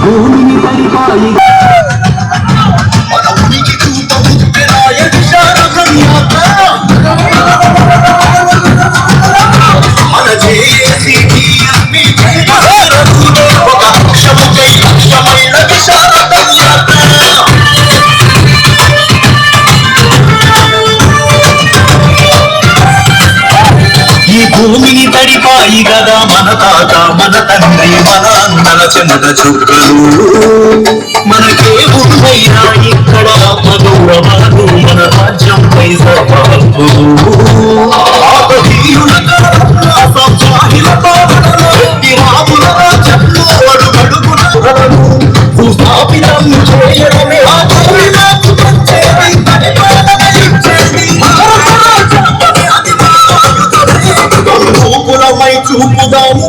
భూమిని పరిపాలి. భూమిని తడిపాయి కదా మన తాత మన తండ్రి మన చెమట చుక్కలు మనకే ఉందైనా ఇక్కడ మధురవాదు మన రాజ్యంపై సర్వహక్కులు ఆపదీయుల రాముల రాజ్యంలో అడుగడుగున చేయడమే ఆ చూపుదాము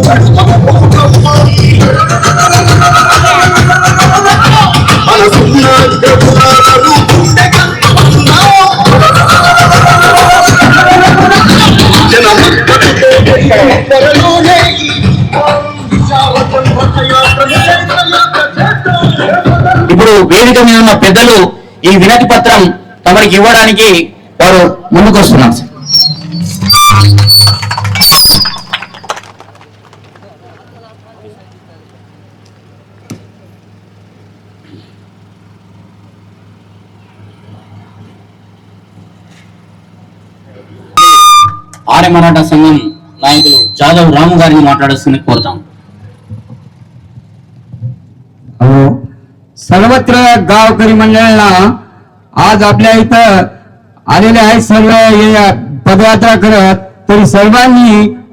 ఇప్పుడు వేదిక మీద ఉన్న పెద్దలు ఈ వినతి పత్రం తమరికి ఇవ్వడానికి వారు ముందుకు వస్తున్నారు ఆర్య మరాఠా సంఘం నాయకులు జాదవ్ రాము గారిని మాట్లాడాల్సింది కోరుతాం हो सर्वत्र गावकरी मंडळांना आज आपल्या इथं आलेले आहेत सर्व हे पदयात्रा करत तरी सर्वांनी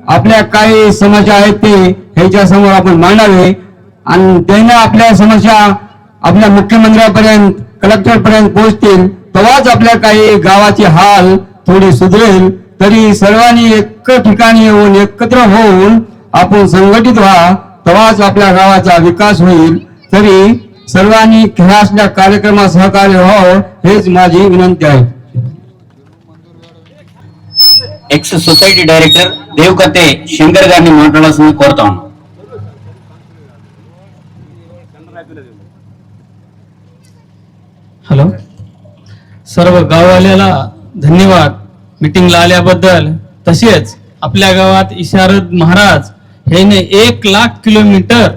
आपल्या काही समस्या आहेत ते ह्याच्या समोर आपण मांडावे आणि त्यांना आपल्या समस्या आपल्या मुख्यमंत्र्यापर्यंत कलेक्टर पर्यंत पोहोचतील तेव्हाच आपल्या काही गावाची हाल थोडी सुधरेल तरी सर्वांनी एक ठिकाणी येऊन एकत्र होऊन आपण संघटित व्हा तेव्हाच आपल्या गावाचा विकास होईल तरी सर्वांनी ह्या असल्या कार्यक्रमात सहकार्य व्हावं हेच माझी विनंती आहे ex society director Devakatte Shankar గారిని మాట్లాడాల్సింది కోరుతాం हॅलो सर्व गाववाल्याला धन्यवाद मीटिंगला आल्याबद्दल तसेच आपल्या गावात इशारद महाराज ह्याने एक लाख किलोमीटर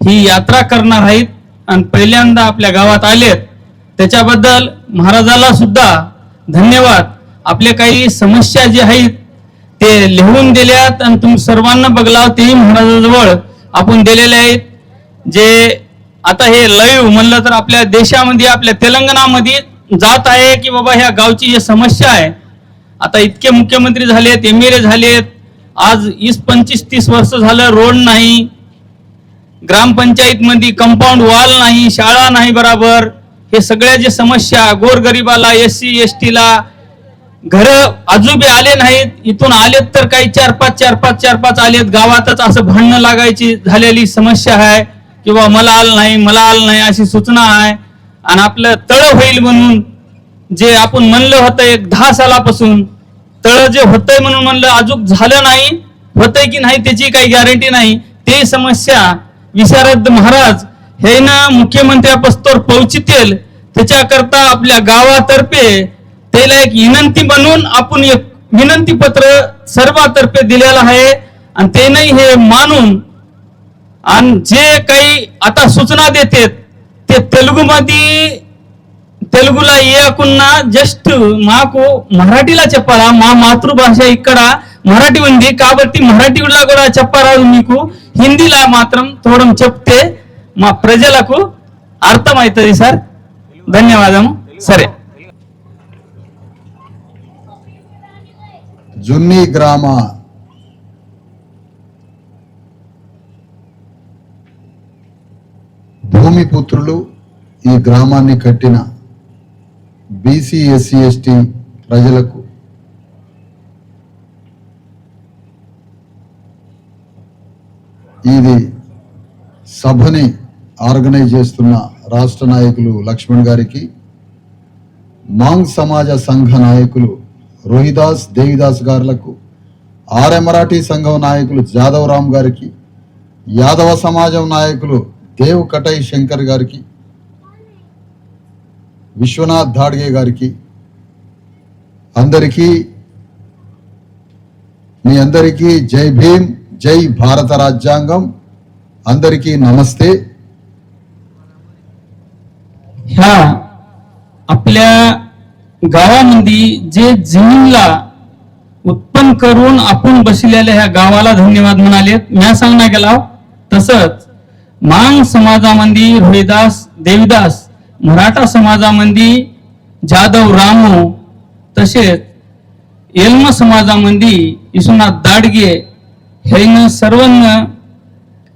ही यात्रा करणार आहेत आणि पहिल्यांदा आपल्या गावात आलेत. त्याच्याबद्दल महाराजाला सुद्धा धन्यवाद. आपले काही समस्या जे आहेत ते लिहून दिल्यात आणि तुम्ही सर्वांना बघला तेही महाराजाजवळ आपण दिलेले आहेत. जे आता हे लईव म्हणलं तर आपल्या देशामध्ये आपल्या तेलंगणामध्ये जात आहे की बाबा ह्या गावची जी समस्या आहे आता इतके मुख्यमंत्री झालेत एम एल ए झालेत. आज वीस पंचवीस तीस वर्ष झालं रोड नाही. ग्रामपंचायत मध्ये कंपाऊंड वॉल नाही शाळा नाही बराबर. हे सगळ्या जे समस्या गोरगरिबाला एस सी एस टीला घर अजूबी आले नाहीत. इथून आलेत तर काही चार पाच चार पाच चार पाच आलेत. गावातच असं भांडणं लागायची झालेली समस्या आहे. किंवा मला आलं नाही मला आलं नाही अशी सूचना आहे. आणि आपलं तळ होईल म्हणून जे आपण म्हणलं होतं एक दहा सालापासून तळ जे होतंय म्हणून म्हणलं अजून झालं नाही. होतंय की नाही त्याची काही गॅरंटी नाही. ते समस्या विशारद महाराज हे ना मुख्यमंत्र्यापस्तोर पोहोचतील त्याच्याकरता आपल्या गावातर्फे त्याला एक विनंती म्हणून आपण एक विनंती पत्र सर्वातर्फे दिलेलं आहे. आणि त्याने हे मानून आणि जे काही आता सूचना देते ते तेलुगू मध्ये తెలుగులో వేయకున్నా జస్ట్ మాకు మరాఠీలో చెప్పాలా? మా మాతృభాష ఇక్కడ మరాఠీ ఉంది కాబట్టి మరాఠీలా కూడా చెప్పరాదు మీకు. హిందీలో మాత్రం తోడం చెప్తే మా ప్రజలకు అర్థమవుతుంది సార్. ధన్యవాదం సరే. జున్ని గ్రామ. భూమిపుత్రులు ఈ గ్రామాన్ని కట్టిన బీసీ ఎస్సీ ఎస్టీ ప్రజలకు ఇది సభని ఆర్గనైజ్ చేస్తున్న రాష్ట్ర నాయకులు లక్ష్మణ్ గారికి మాంగ్ సమాజ సంఘ నాయకులు రోహిదాస్ దేవిదాస్ గారులకు ఆర్య మరాఠీ సంఘం నాయకులు జాదవ్ రామ్ గారికి యాదవ సమాజం నాయకులు దేవ్ కటై శంకర్ గారికి విశ్వనాథ్ ధాడ్గే గారికి అందరికీ మీ అందరికీ జై భీమ్ జై భారత రాజ్యాంగం అందరికీ नमस्ते ह्या आपल्या गावामध्ये जे जमीनला उत्पन्न करून आपण बसलेल्या ह्या गावाला धन्यवाद म्हणालेत म्या सांगणार गेला तसंच मांग समाजामध्ये रोहिदास देविदास मराठा समाजामध्ये जाधव रामू तसेच एल्म समाजामध्ये विश्वनाथ दाडगे ह्यानं सर्वांना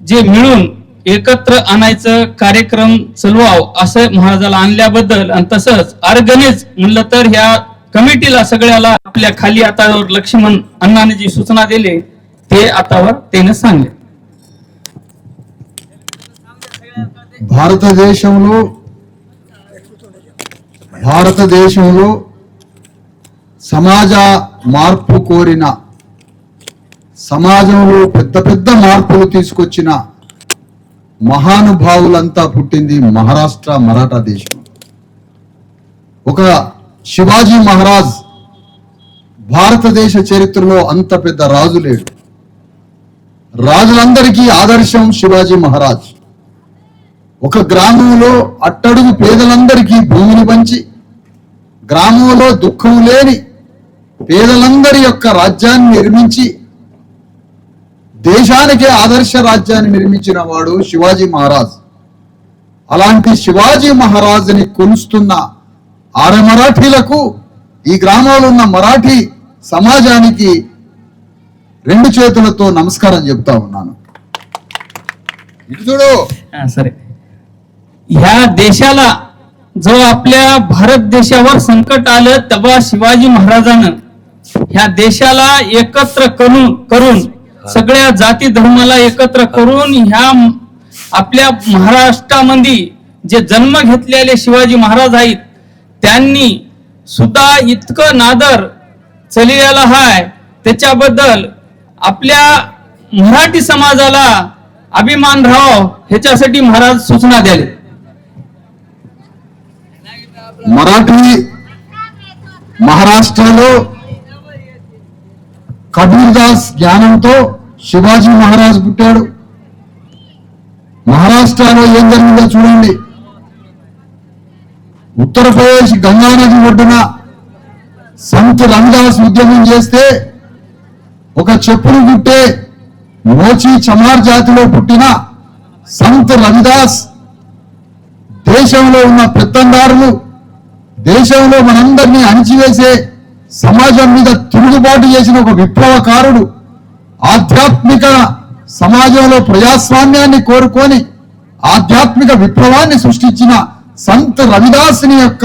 जे मिळून एकत्र आणायचं कार्यक्रम चालवाव असं महाराजाला आणल्याबद्दल आणि तसंच ऑर्गनाइज म्हणलं तर ह्या कमिटीला सगळ्याला आपल्या खाली हातावर लक्ष्मण अण्णाने जी सूचना दिली ते आतावर त्याने सांगले భారతదేశంలో భారతదేశంలో సమాజ మార్పు కోరిన సమాజంలో పెద్ద పెద్ద మార్పులు తీసుకొచ్చిన మహానుభావులంతా పుట్టింది మహారాష్ట్ర మరాఠా దేశం. ఒక శివాజీ మహారాజ్ భారతదేశ చరిత్రలో అంత పెద్ద రాజు లేడు. రాజులందరికీ ఆదర్శం శివాజీ మహారాజ్. ఒక గ్రామంలో అట్టడుగు పేదలందరికీ భూమిని పంచి గ్రామంలో దుఃఖం లేని పేదలందరి యొక్క రాజ్యాన్ని నిర్మించి దేశానికే ఆదర్శ రాజ్యాన్ని నిర్మించిన వాడు శివాజీ మహారాజ్. అలాంటి శివాజీ మహారాజుని కొలుస్తున్న ఆడ మరాఠీలకు ఈ గ్రామంలో ఉన్న మరాఠీ సమాజానికి రెండు చేతులతో నమస్కారం చెప్తా ఉన్నాను. ఇటు చూడు. సరే. ह्या देशाला जो आपल्या भारत देशावर संकट आलं तेव्हा शिवाजी महाराजानं ह्या देशाला एकत्र करून करून सगळ्या जाती धर्माला एकत्र करून ह्या आपल्या महाराष्ट्रामध्ये जे जन्म घेतलेले शिवाजी महाराज आहेत त्यांनी सुद्धा इतकं नादर चलियाला हाय. त्याच्याबद्दल आपल्या मराठी समाजाला अभिमान राहाव ह्याच्यासाठी महाराज सूचना द्याले మరాఠీ మహారాష్ట్రలో కబీర్ దాస్ జ్ఞానంతో శివాజీ మహారాజ్ పుట్టాడు. మహారాష్ట్రలో ఏం జరిగిందో చూడండి. ఉత్తరప్రదేశ్ గంగానది ఒడ్డున సంత్ రంగదాస్ ఉద్యమం చేస్తే ఒక చెప్పులు పుట్టే మోచి చమార్ జాతిలో పుట్టిన సంత్ రవిదాస్ దేశంలో ఉన్న పెత్తందారులు దేశంలో మనందరినీ అణిచివేసే సమాజం మీద తిరుగుబాటు చేసిన ఒక విప్లవకారుడు ఆధ్యాత్మిక సమాజంలో ప్రజాస్వామ్యాన్ని కోరుకొని ఆధ్యాత్మిక విప్లవాన్ని సృష్టించిన సంత్ రవిదాసుని యొక్క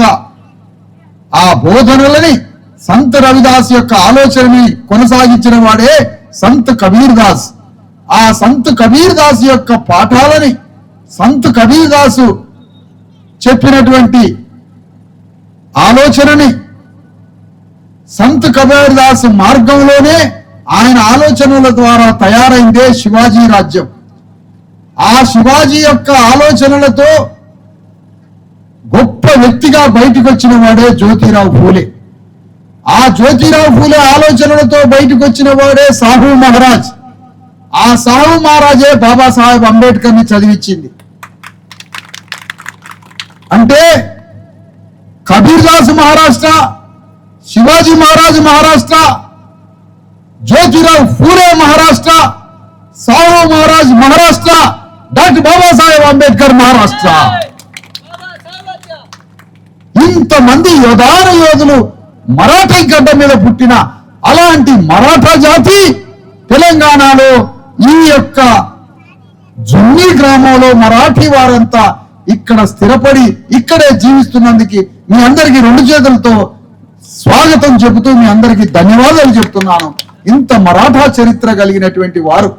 ఆ బోధనలని సంత్ రవిదాస్ యొక్క ఆలోచనని కొనసాగించిన వాడే సంత్ కబీర్ దాస్. ఆ సంత్ కబీర్ దాస్ యొక్క పాఠాలని సంత్ కబీర్ దాసు చెప్పినటువంటి ఆలోచనని సంత్ కబీర్ దాస్ మార్గంలోనే ఆయన ఆలోచనల ద్వారా తయారైందే శివాజీ రాజ్యం. ఆ శివాజీ యొక్క ఆలోచనలతో గొప్ప వ్యక్తిగా బయటకు వచ్చిన వాడే జ్యోతిరావు ఫూలే. ఆ జ్యోతిరావు ఫూలే ఆలోచనలతో బయటకు వచ్చిన వాడే సాహు మహారాజ్. ఆ సాహు మహారాజే బాబాసాహెబ్ అంబేద్కర్ని చదివించింది. అంటే కబీర్దాస్ మహారాష్ట్ర శివాజీ మహారాజ్ మహారాష్ట్ర జ్యోతిరావు ఫూలే మహారాష్ట్ర సాహు మహారాజ్ మహారాష్ట్ర డాక్టర్ బాబాసాహెబ్ అంబేద్కర్ మహారాష్ట్ర. ఇంతమంది యోధాన యోధులు మరాఠీ గడ్డ మీద పుట్టిన అలాంటి మరాఠా జాతి తెలంగాణలో ఈ యొక్క జున్ని గ్రామంలో మరాఠీ వారంతా ఇక్కడ స్థిరపడి ఇక్కడే జీవిస్తున్నందుకు మీ అందరికీ రెండు చేతులతో స్వాగతం చెబుతూ మీ అందరికీ ధన్యవాదాలు చెప్తున్నాను ఇంత మరాఠా చరిత్ర కలిగినటువంటి వారు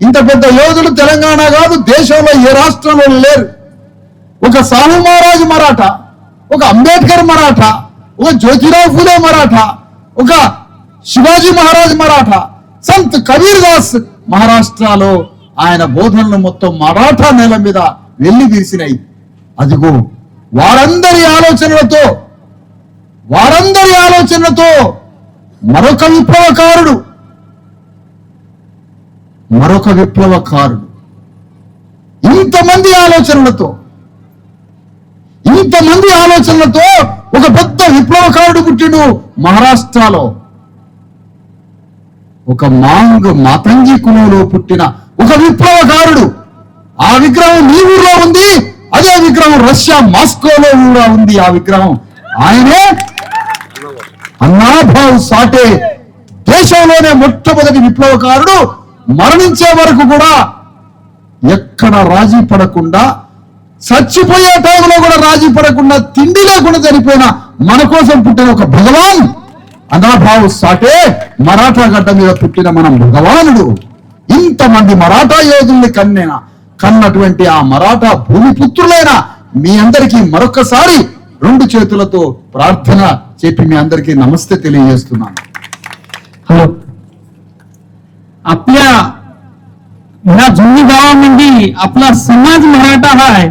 ఇంత పెద్ద యోధులు తెలంగాణ కాదు దేశంలో ఏ రాష్ట్రంలో లేరు. ఒక సాహు మహారాజ్ మరాఠా ఒక అంబేద్కర్ మరాఠా ఒక జ్యోతిరావు ఫులే మరాఠా ఒక శివాజీ మహారాజ్ మరాఠా సంత్ కబీర్ దాస్ మహారాష్ట్రలో ఆయన బోధనలు మొత్తం మరాఠా నేల మీద వెళ్ళి తీసినాయి అదిగో వారందరి ఆలోచనలతో వారందరి ఆలోచనలతో మరొక విప్లవకారుడు మరొక విప్లవకారుడు. ఇంతమంది ఆలోచనలతో ఇంతమంది ఆలోచనలతో ఒక పెద్ద విప్లవకారుడు పుట్టిండు మహారాష్ట్రలో. ఒక మాంగ్ మాతంగి కులంలో పుట్టిన ఒక విప్లవకారుడు. ఆ విగ్రహం మీ ఊర్లో ఉంది అదే విగ్రహం రష్యా మాస్కోలో కూడా ఉంది ఆ విగ్రహం. ఆయనే అన్నాభావ్ సాటే దేశంలోనే మొట్టమొదటి విప్లవకారుడు. మరణించే వరకు కూడా ఎక్కడ రాజీ పడకుండా చచ్చిపోయే టైంలో కూడా రాజీ పడకుండా తిండి లేకుండా చనిపోయిన మన కోసం పుట్టిన ఒక భగవాన్ అనాభావ్ సాటే మరాఠా గడ్డ మీద పుట్టిన మన భగవానుడు. ఇంతమంది మరాఠా యోధుల్ని కన్నేనా? కన్నటువంటి ఆ మరాఠా భూమిపుత్రులైన మీ అందరికీ మరొకసారి రెండు చేతులతో ప్రార్థన చెప్పి మీ అందరికీ నమస్తే తెలియజేస్తున్నాను हॅलो आपल्या ह्या जुनी गावामध्ये आपला समाज मराठा हाय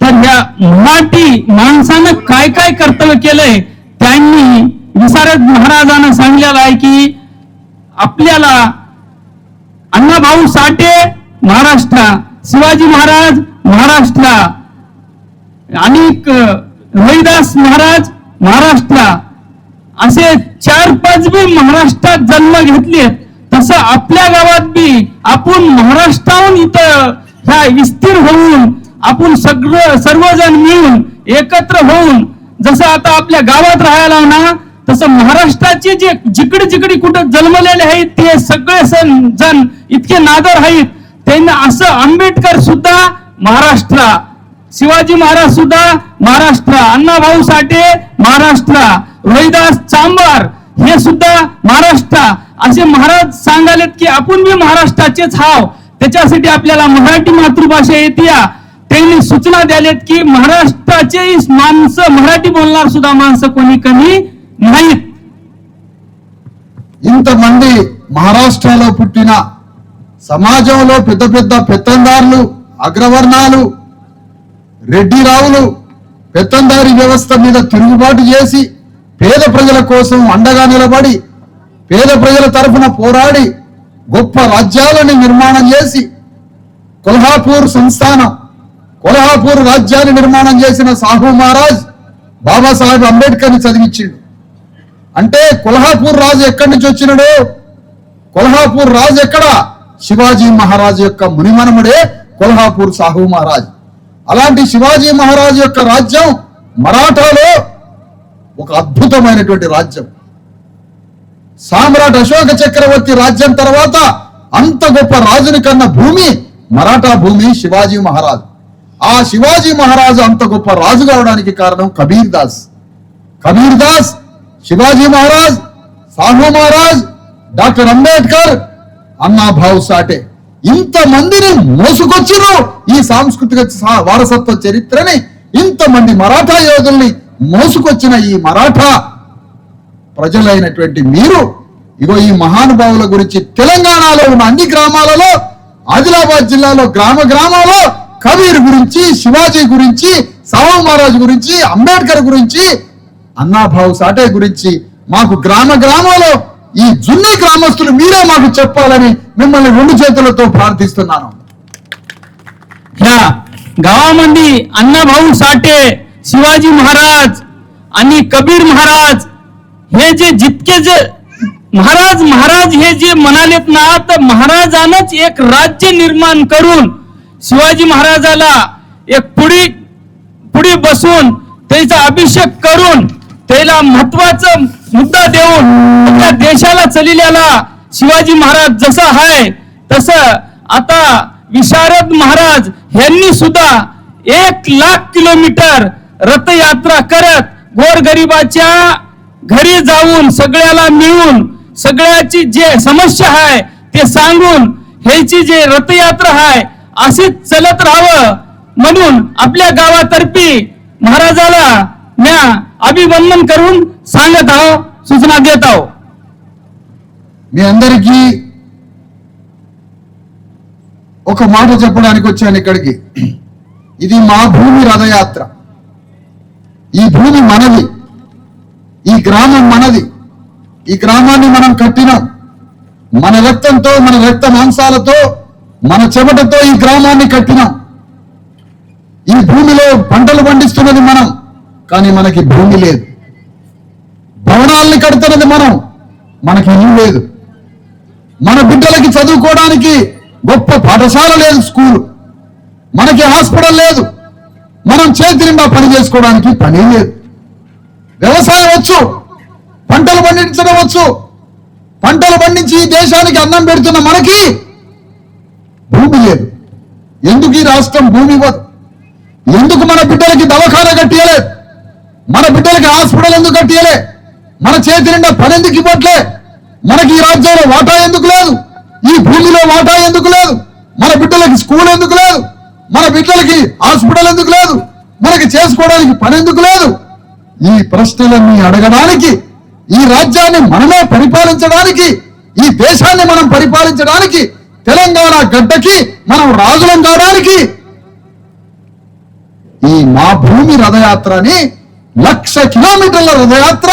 तर ह्या मराठी माणसानं काय काय कर्तव्य केलंय त्यांनी विसारद महाराजांना सांगलेलं आहे की आपल्याला अण्णाभाऊ साठे महाराष्ट्र शिवाजी महाराज महाराष्ट्रला आणि रविदास महाराज महाराष्ट्रला असे चार पाच बी महाराष्ट्रात जन्म घेतलेत तसं आपल्या गावात बी आपण महाराष्ट्राहून इथं ह्या विस्तीर होऊन आपण सगळं सर्वजण मिळून एकत्र होऊन जसं आता आपल्या गावात राहायला ना तसं महाराष्ट्राचे जे जिकडे जिकडे कुठं जन्मलेले आहेत ते सगळे सण जण इतके नादर आहेत. त्यांना असं आंबेडकर सुद्धा महाराष्ट्र शिवाजी महाराज सुद्धा महाराष्ट्र अण्णाभाऊ साठे महाराष्ट्र रोहिदास चांबार हे सुद्धा महाराष्ट्र असे महाराज सांगालेत की आपण बी महाराष्ट्राचेच हाव त्याच्यासाठी आपल्याला मराठी मातृभाषा येते त्यांनी सूचना द्यालेत की महाराष्ट्राचे माणसं मराठी बोलणार सुद्धा माणसं कोणी कमी नाहीत ఇంతమంది మహారాష్ట్రలో పుట్టిన సమాజంలో పెద్ద పెద్ద పెత్తందారులు అగ్రవర్ణాలు రెడ్డి రావులు పెత్తందారి వ్యవస్థ మీద తిరుగుబాటు చేసి పేద ప్రజల కోసం అండగా నిలబడి పేద ప్రజల తరఫున పోరాడి గొప్ప రాజ్యాలని నిర్మాణం చేసి కొల్హాపూర్ సంస్థానం కొల్హాపూర్ రాజ్యాన్ని నిర్మాణం చేసిన సాహు మహారాజ్ బాబాసాహెబ్ అంబేద్కర్ని చదివించిండు. అంటే కొల్హాపూర్ రాజు ఎక్కడి నుంచి వచ్చినాడు? కొల్హాపూర్ రాజు ఎక్కడ? శివాజీ మహారాజు యొక్క మునిమనముడే కొల్హాపూర్ సాహు మహారాజ్. అలాంటి శివాజీ మహారాజు యొక్క రాజ్యం మరాఠాలో ఒక అద్భుతమైనటువంటి రాజ్యం. సామ్రాట్ అశోక చక్రవర్తి రాజ్యం తర్వాత అంత గొప్ప రాజుని కన్న భూమి మరాఠా భూమి శివాజీ మహారాజ్. ఆ శివాజీ మహారాజు అంత గొప్ప రాజు కావడానికి కారణం కబీర్ దాస్ కబీర్ దాస్ శివాజీ మహారాజ్ సాహు మహారాజ్ డాక్టర్ అంబేద్కర్ అన్నాభావ్ సాటే. ఇంతమందిని మోసుకొచ్చిరు ఈ సాంస్కృతిక సా- వారసత్వ చరిత్రని. ఇంతమంది మరాఠా యోధుల్ని మోసుకొచ్చిన ఈ మరాఠా ప్రజలైనటువంటి మీరు ఇగో ఈ మహానుభావుల గురించి తెలంగాణలో ఉన్న అన్ని గ్రామాలలో ఆదిలాబాద్ జిల్లాలో గ్రామ గ్రామాల్లో కబీర్ గురించి శివాజీ గురించి సాహు మహారాజ్ గురించి అంబేద్కర్ గురించి అన్నాభావు సాటే గురించి మాకు గ్రామ గ్రామాల్లో ఈ జున్ని గ్రామస్తులు మీరే మాకు చెప్పాలని మిమ్మల్ని రెండు చేతులతో ప్రార్థిస్తున్నాను ह्या गावामध्ये अण्णाभाऊ साठे शिवाजी महाराज आणि कबीर महाराज हे जे जितके जे महाराज महाराज हे जे म्हणालेत ना तर महाराजानंच एक राज्य निर्माण करून शिवाजी महाराजाला एक पुढी पुढे बसून त्याचा अभिषेक करून त्याला महत्वाचा मुद्दा देऊन आपल्या देशाला चलिल्याला शिवाजी महाराज जसा आहे तसं आता विशारद महाराज यांनी सुद्धा एक लाख किलोमीटर रथयात्रा करत गोरगरिबाच्या घरी जाऊन सगळ्याला मिळून सगळ्याची जे समस्या आहे ते सांगून ह्याची जे रथयात्रा आहे अशीच चलत राहावं म्हणून आपल्या गावातर्फे महाराजाला म्या अभिवंदन करून सांगत आहो सूचना देत आहो మీ అందరికీ ఒక మాట చెప్పడానికి వచ్చాను ఇక్కడికి ఇది మా భూమి రథయాత్ర ఈ భూమి మనది ఈ గ్రామం మనది ఈ గ్రామాన్ని మనం కట్టినాం మన రక్తంతో మన రక్త మాంసాలతో మన చెమటతో ఈ గ్రామాన్ని కట్టినాం ఈ భూమిలో పంటలు పండిస్తున్నది మనం కానీ మనకి భూమి లేదు భవనాల్ని కడుతున్నది మనం. మనకి ఇల్లు లేదు. మన బిడ్డలకి చదువుకోవడానికి గొప్ప పాఠశాల లేదు స్కూల్. మనకి హాస్పిటల్ లేదు. మనం చేతినిండా పని చేసుకోవడానికి పని లేదు. వ్యవసాయం వచ్చు. పంటలు పండించడం వచ్చు. పంటలు పండించి దేశానికి అన్నం పెడుతున్న మనకి భూమి లేదు. ఎందుకు ఈ రాష్ట్రం భూమి ఇవ్వదు? ఎందుకు మన బిడ్డలకి దవాఖాన కట్టియలేదు? మన బిడ్డలకి హాస్పిటల్ ఎందుకు కట్టియలే? మన చేతి నిండా పని ఎందుకు ఇవ్వట్లే? మనకి ఈ రాజ్యంలో వాటా ఎందుకు లేదు? ఈ భూమిలో వాటా ఎందుకు లేదు? మన బిడ్డలకి స్కూల్ ఎందుకు లేదు? మన బిడ్డలకి హాస్పిటల్ ఎందుకు లేదు? మనకి చేసుకోవడానికి పని ఎందుకు లేదు? ఈ ప్రశ్నలన్నీ అడగడానికి ఈ రాజ్యాన్ని మనమే పరిపాలించడానికి ఈ దేశాన్ని మనం పరిపాలించడానికి తెలంగాణ గడ్డకి మనం రాజులం కావడానికి ఈ మా భూమి రథయాత్రని లక్ష కిలోమీటర్ల రథయాత్ర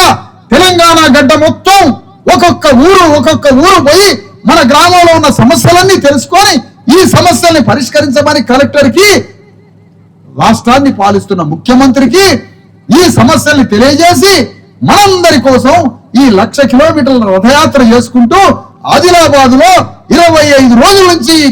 తెలంగాణ గడ్డ మొత్తం ఒక్కొక్క ఊరు ఒక్కొక్క ఊరు పోయి మన గ్రామంలో ఉన్న సమస్యలన్నీ తెలుసుకొని ఈ సమస్యల్ని పరిష్కరించమని కలెక్టర్కి రాష్ట్రాన్ని పాలిస్తున్న ముఖ్యమంత్రికి ఈ సమస్యల్ని తెలియజేసి మనందరి కోసం ఈ లక్ష కిలోమీటర్ల రథయాత్ర చేసుకుంటూ ఆదిలాబాద్లో ఇరవై ఐదు రోజుల నుంచి ఈ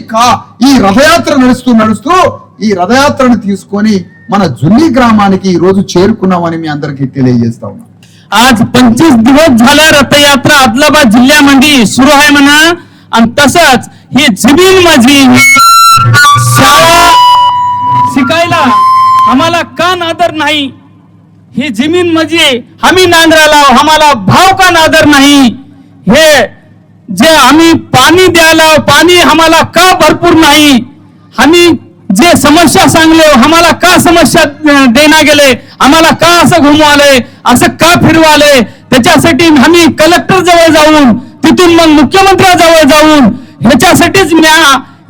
ఈ రథయాత్ర నడుస్తూ నడుస్తూ ఈ రథయాత్రను తీసుకొని మన జుల్లి గ్రామానికి ఈ రోజు చేరుకున్నామని మీ అందరికీ తెలియజేస్తా ఉన్నాం. आज पंचवीस दिवस झाला रथयात्रा आदिलाबाद जिल्ह्यामध्ये सुरू आहे म्हणा. आणि तसंच ही जमीन माझी. शाळा शिकायला आम्हाला का नादर नाही? ही जमीन म्हणजे आम्ही नांगराला आम्हाला भाव का नादर नाही? हे जे आम्ही पाणी द्यायला पाणी आम्हाला का भरपूर नाही? आम्ही जे समस्या सांगले आम्हाला का समस्या देना गेले? आम्हाला का असं घुमवाले असं का फिरवाले त्याच्यासाठी आम्ही कलेक्टर जवळ जाऊन तिथून मग मुख्यमंत्र्याजवळ जाऊन ह्याच्यासाठीच मी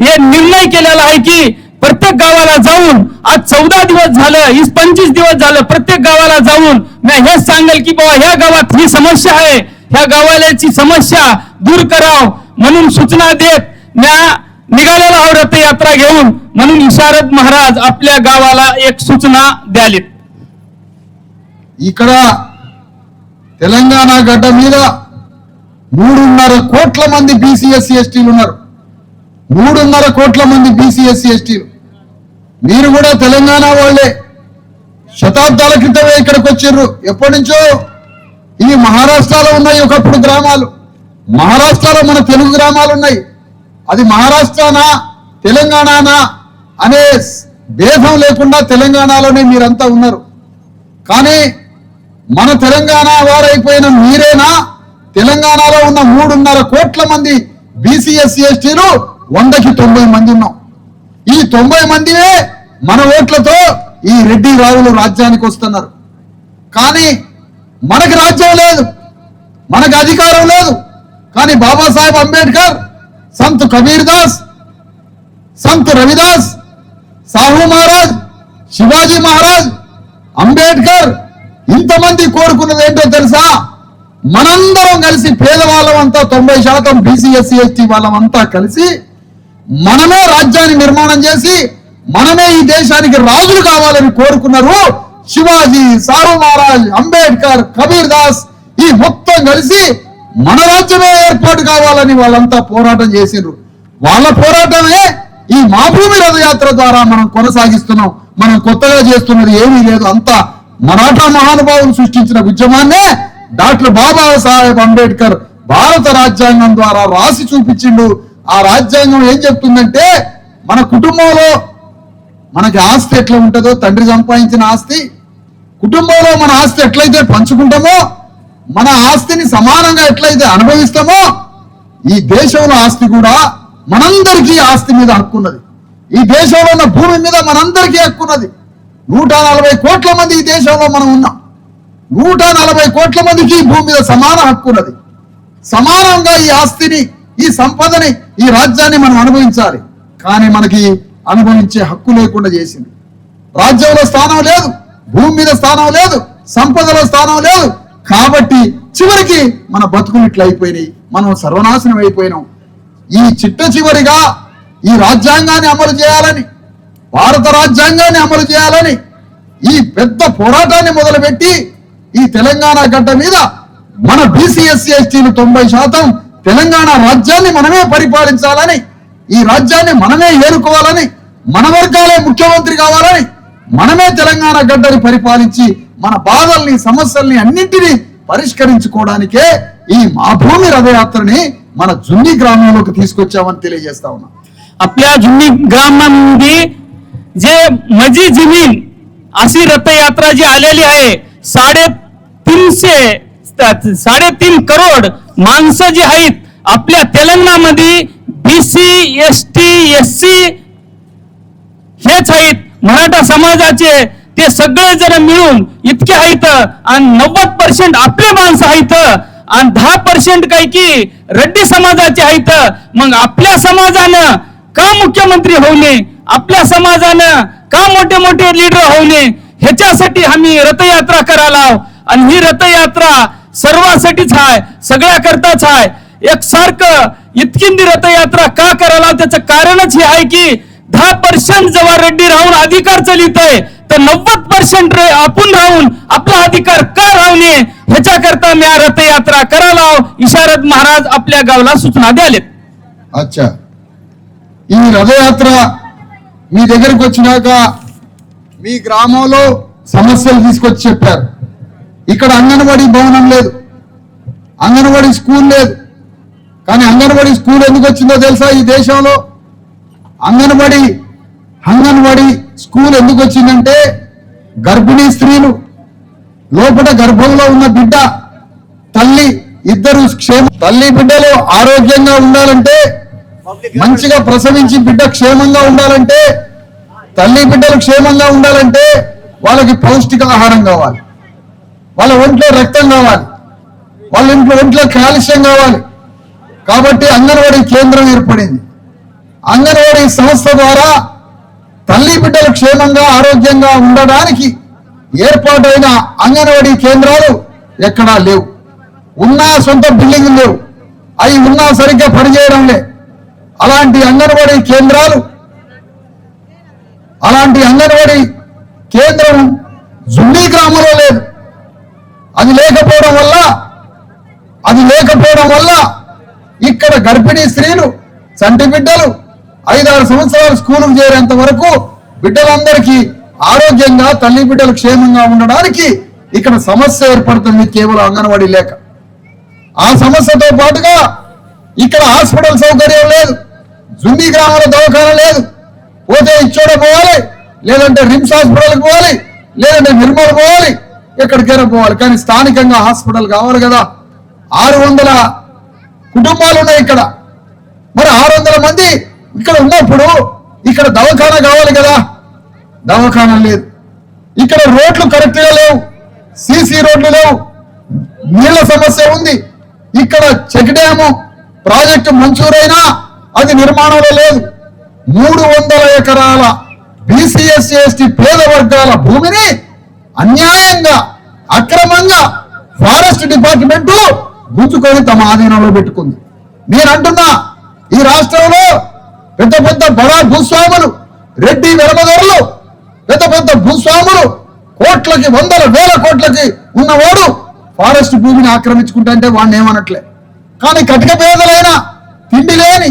हे निर्णय केलेला आहे की प्रत्येक गावाला जाऊन आज चौदा दिवस झालं वीस पंचवीस दिवस झालं प्रत्येक गावाला जाऊन मी हेच सांगेल की बाबा ह्या गावात ही समस्या आहे. ह्या गावाल्याची समस्या दूर कराव म्हणून सूचना देत म्या निघालेला आहो रथयात्रा घेऊन म्हणून इशारद महाराज आपल्या गावाला एक सूचना द्यालीत ఇక్కడ తెలంగాణ గడ్డ మీద మూడున్నర కోట్ల మంది బీసీఎస్సీ ఎస్టీలు ఉన్నారు మూడున్నర కోట్ల మంది బీసీఎస్సీ ఎస్టీలు మీరు కూడా తెలంగాణ వాళ్ళే శతాబ్దాల క్రితమే ఇక్కడికి వచ్చిర్రు ఎప్పటి నుంచో ఇవి మహారాష్ట్రలో ఉన్నాయి ఒకప్పుడు గ్రామాలు మహారాష్ట్రలో మన తెలుగు గ్రామాలు ఉన్నాయి అది మహారాష్ట్రనా తెలంగాణనా అనే భేదం లేకుండా తెలంగాణలోనే మీరంతా ఉన్నారు. కానీ మన తెలంగాణ వారైపోయిన మీరేనా? తెలంగాణలో ఉన్న మూడున్నర కోట్ల మంది బీసీఎస్సీ ఎస్టీలు వందకి తొంభై మంది ఉన్నాం ఈ తొంభై మందినే మన ఓట్లతో ఈ రెడ్డి రావులు రాజ్యానికి వస్తున్నారు. కానీ మనకి రాజ్యం లేదు మనకి అధికారం లేదు. కానీ బాబాసాహెబ్ అంబేద్కర్ సంత్ కబీర్ దాస్ సంత్ రవిదాస్ సాహు మహారాజ్ శివాజీ మహారాజ్ అంబేద్కర్ ఇంతమంది కోరుకున్నది ఏంటో తెలుసా? మనందరం కలిసి పేదవాళ్ళం అంతా తొంభై శాతం బీసీ ఎస్సీ ఎస్టీ వాళ్ళం అంతా కలిసి మనమే రాజ్యాన్ని నిర్మాణం చేసి మనమే ఈ దేశానికి రాజులు కావాలని కోరుకున్నారు శివాజీ సాహు మహారాజ్ అంబేద్కర్ కబీర్ దాస్ ఈ మొత్తం కలిసి మన రాజ్యమే ఏర్పాటు కావాలని వాళ్ళంతా పోరాటం చేసిండ్రు. వాళ్ళ పోరాటమే ఈ మా భూమి రథయాత్ర ద్వారా మనం కొనసాగిస్తున్నాం. మనం కొత్తగా చేస్తున్నది ఏమీ లేదు. అంతా మరాఠా మహానుభావులు సృష్టించిన ఉద్యమాన్నే డాక్టర్ బాబా సాహెబ్ అంబేద్కర్ భారత రాజ్యాంగం ద్వారా రాసి చూపించిండు. ఆ రాజ్యాంగం ఏం చెప్తుందంటే మన కుటుంబంలో మనకి ఆస్తి ఎట్లా ఉంటుందో తండ్రి సంపాదించిన ఆస్తి కుటుంబంలో మన ఆస్తి ఎట్లయితే పంచుకుంటామో మన ఆస్తిని సమానంగా ఎట్లయితే అనుభవిస్తామో ఈ దేశంలో ఆస్తి కూడా మనందరికీ ఆస్తి మీద హక్కున్నది ఈ దేశంలో ఉన్న భూమి మీద మనందరికీ హక్కున్నది నూట నలభై కోట్ల మంది ఈ దేశంలో మనం ఉన్నాం. నూట నలభై కోట్ల మందికి భూమి మీద సమాన హక్కున్నది సమానంగా ఈ ఆస్తిని ఈ సంపదని ఈ రాజ్యాన్ని మనం అనుభవించాలి. కానీ మనకి అనుభవించే హక్కు లేకుండా చేసింది. రాజ్యంలో స్థానం లేదు భూమి మీద స్థానం లేదు సంపదలో స్థానం లేదు కాబట్టి చివరికి మన బతుకులు ఇట్లా అయిపోయినాయి. మనం సర్వనాశనం అయిపోయినాం. ఈ చిట్ట చివరిగా ఈ రాజ్యాంగాన్ని అమలు చేయాలని భారత రాజ్యాంగాన్ని అమలు చేయాలని ఈ పెద్ద పోరాటాన్ని మొదలుపెట్టి ఈ తెలంగాణ గడ్డ మీద మన బీసీఎస్సీ ఎస్టీలు తొంభై శాతం తెలంగాణ రాజ్యాన్ని మనమే పరిపాలించాలని ఈ రాజ్యాన్ని మనమే ఏరుకోవాలని మన వర్గాలే ముఖ్యమంత్రి కావాలని మనమే తెలంగాణ గడ్డని పరిపాలించి మన బాధల్ని సమస్యల్ని అన్నింటినీ పరిష్కరించుకోవడానికే ఈ మా భూమి రథయాత్రని మన జున్ని గ్రామంలోకి తీసుకొచ్చామని తెలియజేస్తా ఉన్నాం आपल्या जुनी ग्रामामध्ये जे मजी जमीन अशी रथयात्रा जी आलेली आहे साडे तीनशे साडेतीन करोड माणसं जी आहेत आपल्या तेलंगणामध्ये BC S T S C हेच आहेत मराठा समाजाचे ते सगळे जण मिळून इतके आहेत आणि नव्वद पर्सेंट आपले माणसं आहेत आणि दहा पर्सेंट काही की रेड्डी समाजाचे आहेत. मग आपल्या समाजानं का मुख्यमंत्री होऊ आपल्या समाजानं का मोठे मोठे लीडर होऊ ह्याच्यासाठी आम्ही रथयात्रा करायला आणि ही रथयात्रा सर्वांसाठीच आहे सगळ्याकरताच आहे. एक एकसारखं इतकी रथयात्रा का करायला त्याचं कारणच हे आहे की दहा पर्सेंट जेव्हा रेड्डी राहून अधिकार चलित आहे तर नव्वद पर्सेंट आपण राहून आपला अधिकार का राहू नये ह्याच्याकरता मी हा रथयात्रा करायला इशारत महाराज आपल्या गावाला सूचना द्यालेत అచ్చా ఈ రథయాత్ర మీ దగ్గరికి వచ్చినాక మీ గ్రామంలో సమస్యలు తీసుకొచ్చి చెప్పారు ఇక్కడ అంగన్వాడీ భవనం లేదు అంగన్వాడీ స్కూల్ లేదు కానీ అంగన్వాడీ స్కూల్ ఎందుకు వచ్చిందో తెలుసా ఈ దేశంలో అంగన్వాడీ అంగన్వాడీ స్కూల్ ఎందుకు వచ్చిందంటే గర్భిణీ స్త్రీలు లోపల గర్భంలో ఉన్న బిడ్డ తల్లి ఇద్దరు క్షేమ తల్లి బిడ్డలు ఆరోగ్యంగా ఉండాలంటే మంచిగా ప్రసవించి బిడ్డ క్షేమంగా ఉండాలంటే తల్లి బిడ్డలు క్షేమంగా ఉండాలంటే వాళ్ళకి పౌష్టికాహారం కావాలి. వాళ్ళ ఒంట్లో రక్తం కావాలి. వాళ్ళ ఇంట్లో ఒంట్లో కాలుష్యం కావాలి. కాబట్టి అంగన్వాడీ కేంద్రం ఏర్పడింది. అంగన్వాడీ సంస్థ ద్వారా తల్లి బిడ్డలు క్షేమంగా ఆరోగ్యంగా ఉండడానికి ఏర్పాటైన అంగన్వాడీ కేంద్రాలు ఎక్కడా లేవు. ఉన్నా సొంత బిల్డింగ్ లేవు. అవి ఉన్నా సరిగ్గా పనిచేయడం లే. అలాంటి అంగన్వాడీ కేంద్రాలు అలాంటి అంగన్వాడీ కేంద్రం జున్నీ గ్రామంలో లేదు. అది లేకపోవడం వల్ల అది లేకపోవడం వల్ల ఇక్కడ గర్భిణీ స్త్రీలు చంటి బిడ్డలు ఐదారు సంవత్సరాలు స్కూలుకు చేరేంత వరకు బిడ్డలందరికీ ఆరోగ్యంగా తల్లి బిడ్డలు క్షేమంగా ఉండడానికి ఇక్కడ సమస్య ఏర్పడుతుంది కేవలం అంగన్వాడీ లేక. ఆ సమస్యతో పాటుగా ఇక్కడ హాస్పిటల్ సౌకర్యం లేదు జుమ్మి గ్రామాల దవాఖాన లేదు పోతే ఇచ్చోడ పోవాలి లేదంటే రిమ్స్ హాస్పిటల్కి పోవాలి లేదంటే నిర్మల్ పోవాలి ఎక్కడికైనా పోవాలి. కానీ స్థానికంగా హాస్పిటల్ కావాలి కదా. ఆరు వందల కుటుంబాలు ఉన్నాయి ఇక్కడ. మరి ఆరు వందల మంది ఇక్కడ ఉన్నప్పుడు ఇక్కడ దవాఖానా కావాలి కదా? దవాఖానా లేదు. ఇక్కడ రోడ్లు కరెక్ట్గా లేవు. సీసీ రోడ్లు లేవు. నీళ్ళ సమస్య ఉంది. ఇక్కడ చెక్ డ్యాము ప్రాజెక్టు మంజూరైనా అది నిర్మాణంలో లేదు. మూడు వందల ఎకరాల బీసీఎస్ ఎస్టీ పేద వర్గాల భూమిని అన్యాయంగా అక్రమంగా ఫారెస్ట్ డిపార్ట్మెంట్ గుంజుకొని తమ ఆధీనంలో పెట్టుకుంది. నేను అంటున్నా ఈ రాష్ట్రంలో పెద్ద పెద్ద బడా భూస్వాములు రెడ్డి వెరమదొరలు పెద్ద పెద్ద భూస్వాములు కోట్లకి వందల వేల కోట్లకి ఉన్నవాడు ఫారెస్ట్ భూమిని ఆక్రమించుకుంటా అంటే వాడిని ఏమనట్లే. కానీ కటిక పేదలైన తిండి లేని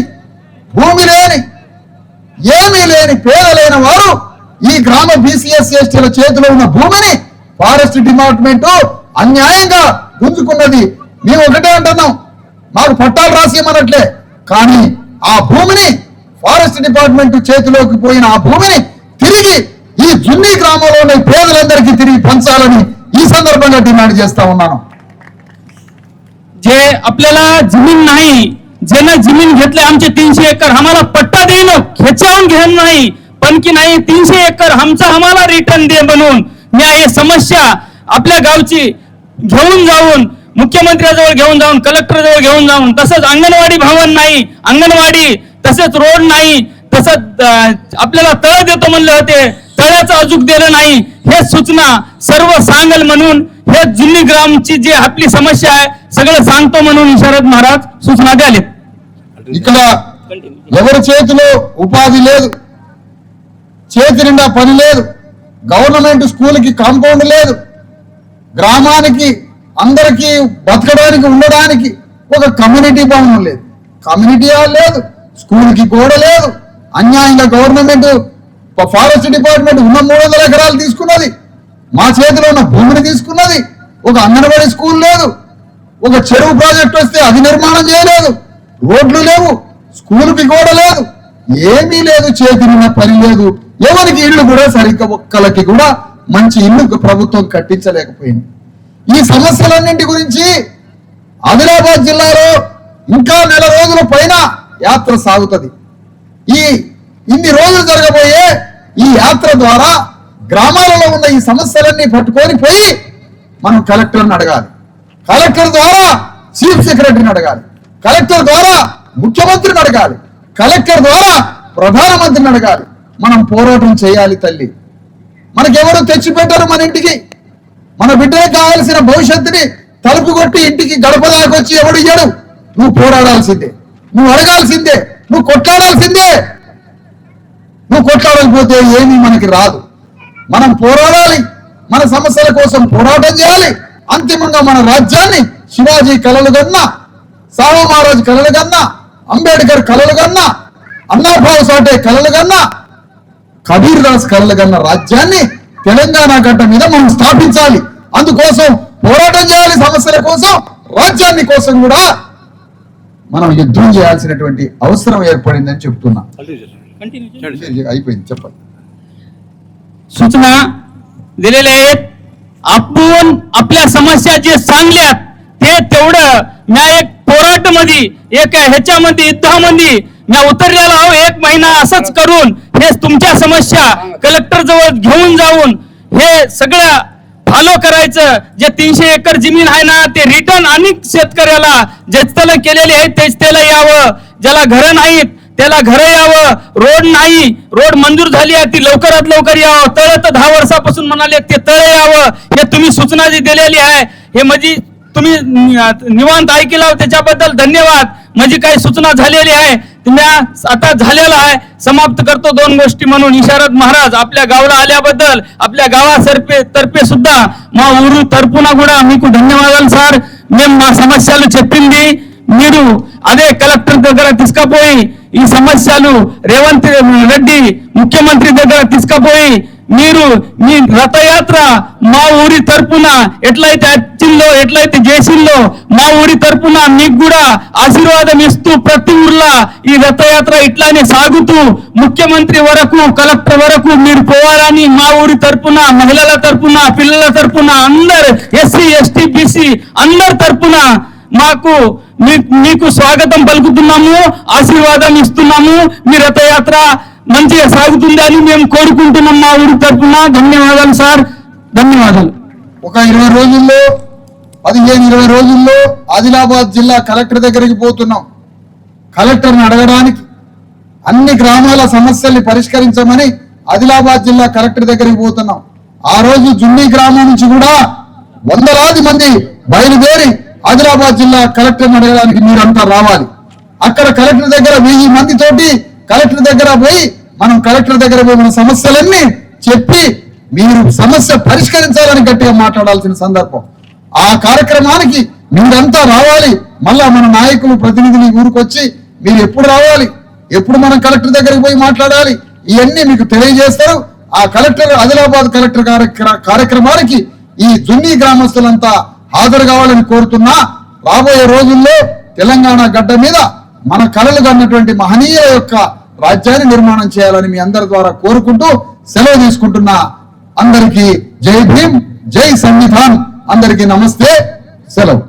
భూమి లేని ఏమీ లేని పేదలైన వారు ఈ గ్రామ బీసీఎస్ ఎస్టీల చేతిలో ఉన్న భూమిని ఫారెస్ట్ డిపార్ట్మెంట్ అన్యాయంగా గుంజుకున్నది. మేము ఒకటే అంటున్నాం. మాకు పట్టాలు రాసి ఇవ్వనట్లే కానీ ఆ భూమిని ఫారెస్ట్ డిపార్ట్మెంట్ చేతిలోకి పోయిన ఆ భూమిని తిరిగి ఈ జున్ని గ్రామంలో ఉన్న పేదలందరికీ తిరిగి పంచాలని ఈ సందర్భంగా డిమాండ్ చేస్తా ఉన్నాను जे आपल्याला जमीन नाही ज्यानं जमीन घेतले आमचे तीनशे एकर आम्हाला पट्टा देईन खेचावून घेऊन नाही पण की नाही तीनशे एकर आमचा आम्हाला रिटर्न दे म्हणून मी हे समस्या आपल्या गावची घेऊन जाऊन मुख्यमंत्र्याजवळ घेऊन जाऊन कलेक्टर जवळ घेऊन जाऊन तसंच अंगणवाडी भवन नाही अंगणवाडी तसेच रोड नाही तसंच अं, आपल्याला तळ देतो म्हणले होते तळ्याचं अजूक दिलं नाही हे सूचना सर्व सांगल म्हणून हे जुनी ग्रामची जी आपली समस्या आहे सगळं सांगतो म्हणून इशारद महाराज सूचना द्यालेत ఇక్కడ ఎవరి చేతిలో ఉపాధి లేదు చేతి నిండా పని లేదు గవర్నమెంట్ స్కూల్కి కాంపౌండ్ లేదు గ్రామానికి అందరికీ బతకడానికి ఉండడానికి ఒక కమ్యూనిటీ భవనం లేదు కమ్యూనిటీ హాల్ లేదు స్కూల్కి గోడ లేదు. అన్యాయంగా గవర్నమెంట్ ఫారెస్ట్ డిపార్ట్మెంట్ ఉన్న మూడు వందల ఎకరాలు తీసుకున్నది. మా చేతిలో ఉన్న భూమిని తీసుకున్నది. ఒక అంగన్వాడీ స్కూల్ లేదు. ఒక చెరువు ప్రాజెక్ట్ వస్తే అది నిర్మాణం చేయలేదు. రోడ్లు లేవు. స్కూల్కి గోడ లేదు. ఏమీ లేదు. చేతినున్న పని లేదు. ఎవరికి ఇల్లు కూడా సరిగ్గా ఒక్కలకి కూడా మంచి ఇల్లు ప్రభుత్వం కట్టించలేకపోయింది. ఈ సమస్యలన్నింటి గురించి ఆదిలాబాద్ జిల్లాలో ఇంకా నెల రోజుల పైన యాత్ర సాగుతుంది. ఈ ఇన్ని రోజులు జరగబోయే ఈ యాత్ర ద్వారా గ్రామాలలో ఉన్న ఈ సమస్యలన్నీ పట్టుకొని పోయి మనం కలెక్టర్ని అడగాలి. కలెక్టర్ ద్వారా చీఫ్ సెక్రటరీని అడగాలి. కలెక్టర్ ద్వారా ముఖ్యమంత్రిని అడగాలి. కలెక్టర్ ద్వారా ప్రధానమంత్రిని అడగాలి. మనం పోరాటం చేయాలి తల్లి. మనకెవరు తెచ్చిపెట్టారు మన ఇంటికి? మన బిడ్డకి కావాల్సిన భవిష్యత్తుని తలుపు కొట్టి ఇంటికి గడప దాకొచ్చి ఎవడు ఇయ్యడు? నువ్వు పోరాడాల్సిందే. నువ్వు అడగాల్సిందే నువ్వు కొట్లాడాల్సిందే. నువ్వు కొట్లాడకపోతే ఏమీ మనకి రాదు. మనం పోరాడాలి మన సమస్యల కోసం పోరాటం చేయాలి అంతిమంగా మన రాజ్యాన్ని శివాజీ కళలు కన్నా సాహు మహారాజ్ కళలు కన్నా అంబేద్కర్ కళలు కన్నా అన్నాభావ్ సాటే కళలు కన్నా కబీర్ దాస్ కళలు కన్నా రాజ్యాన్ని తెలంగాణ గడ్డ మీద మనం స్థాపించాలి. అందుకోసం పోరాటం చేయాలి సమస్యల కోసం రాజ్యాన్ని కోసం కూడా మనం యుద్ధం చేయాల్సినటువంటి అవసరం ఏర్పడిందని చెప్తున్నా అయిపోయింది చెప్పండి सूचना दिलेल्या आहेत आपण आपल्या समस्या जे सांगल्यात ते तेवढं म्या एक पोराट मध्ये एक ह्याच्यामध्ये युद्धामध्ये म्या उतरलेला आहो एक महिना असंच करून हे तुमच्या समस्या कलेक्टर जवळ घेऊन जाऊन हे सगळं फॉलो करायचं. जे तीनशे एकर जमीन आहे ना ते रिटर्न अनेक शेतकऱ्याला ज्याला केलेले आहेत तेच त्याला यावं. ज्याला घरं नाहीत त्याला घरं यावं. रोड नाही रोड मंजूर झाली आहे ती लवकरात लवकर यावं. तळ तर दहा वर्षापासून म्हणाले ते तळ यावं. हे तुम्ही सूचना जी दिलेली आहे हे म्हणजे तुम्ही निवांत ऐकला त्याच्याबद्दल धन्यवाद. माझी काही सूचना झालेली आहे. तुम्ही आता झालेला आहे समाप्त करतो दोन गोष्टी म्हणून इशारत महाराज आपल्या गावाला आल्याबद्दल आपल्या गावातर्फे तर्फे सुद्धा మా ఊరు తరపున కూడా మీకు ధన్యవాదాలు సార్ మేము మా సమస్యలు చెప్పింది మీరు అదే కలెక్టర్ దగ్గర తీసుకుపోయి ఈ సమస్యలు రేవంత్ రెడ్డి ముఖ్యమంత్రి దగ్గర తీసుకుపోయి మీరు మీ రథయాత్ర మా ఊరి తరపున ఎట్లయితే వచ్చిందో ఎట్లయితే చేసిందో మా ఊరి తరపున మీకు కూడా ఆశీర్వాదం ఇస్తూ ప్రతి ఊర్లో ఈ రథయాత్ర ఇట్లానే సాగుతూ ముఖ్యమంత్రి వరకు కలెక్టర్ వరకు మీరు పోవాలని మా ఊరి తరపున మహిళల తరపున పిల్లల తరపున అందరు ఎస్సీ ఎస్టీ బీసీ అందరి తరపున మాకు మీ- మీకు స్వాగతం పలుకుతున్నాము ఆశీర్వాదం ఇస్తున్నాము. మీ రథయాత్ర మంచిగా సాగుతుందని మేము కోరుకుంటున్నాం మా ఊరి తరఫున ధన్యవాదాలు సార్. ధన్యవాదాలు. ఒక ఇరవై రోజుల్లో పదిహేను ఇరవై రోజుల్లో ఆదిలాబాద్ జిల్లా కలెక్టర్ దగ్గరికి పోతున్నాం. కలెక్టర్ని అడగడానికి అన్ని గ్రామాల సమస్యల్ని పరిష్కరించమని ఆదిలాబాద్ జిల్లా కలెక్టర్ దగ్గరికి పోతున్నాం. ఆ రోజు జున్ని గ్రామం నుంచి కూడా వందలాది మంది బయలుదేరి ఆదిలాబాద్ జిల్లా కలెక్టర్ని అడగడానికి మీరంతా రావాలి. అక్కడ కలెక్టర్ దగ్గర వెయ్యి మంది తోటి కలెక్టర్ దగ్గర పోయి మనం కలెక్టర్ దగ్గర పోయి మన సమస్యలన్నీ చెప్పి మీరు సమస్య పరిష్కరించాలని గట్టిగా మాట్లాడాల్సిన సందర్భం. ఆ కార్యక్రమానికి మీరంతా రావాలి. మళ్ళా మన నాయకులు ప్రతినిధులు ఊరికొచ్చి మీరు ఎప్పుడు రావాలి? ఎప్పుడు మనం కలెక్టర్ దగ్గరికి పోయి మాట్లాడాలి? ఇవన్నీ మీకు తెలియజేస్తారు. ఆ కలెక్టర్ ఆదిలాబాద్ కలెక్టర్ కార్యక్రమానికి ఈ జున్ని గ్రామస్తులంతా హాజరు కావాలని కోరుతున్నా. రాబోయే రోజుల్లో తెలంగాణ గడ్డ మీద మన కళలు కన్నటువంటి మహనీయుల యొక్క రాజ్యాన్ని నిర్మాణం చేయాలని మీ అందరి ద్వారా కోరుకుంటూ సెలవు తీసుకుంటున్నా అందరికీ జై భీమ్ జై సంవిధాన్. అందరికీ నమస్తే సెలవు.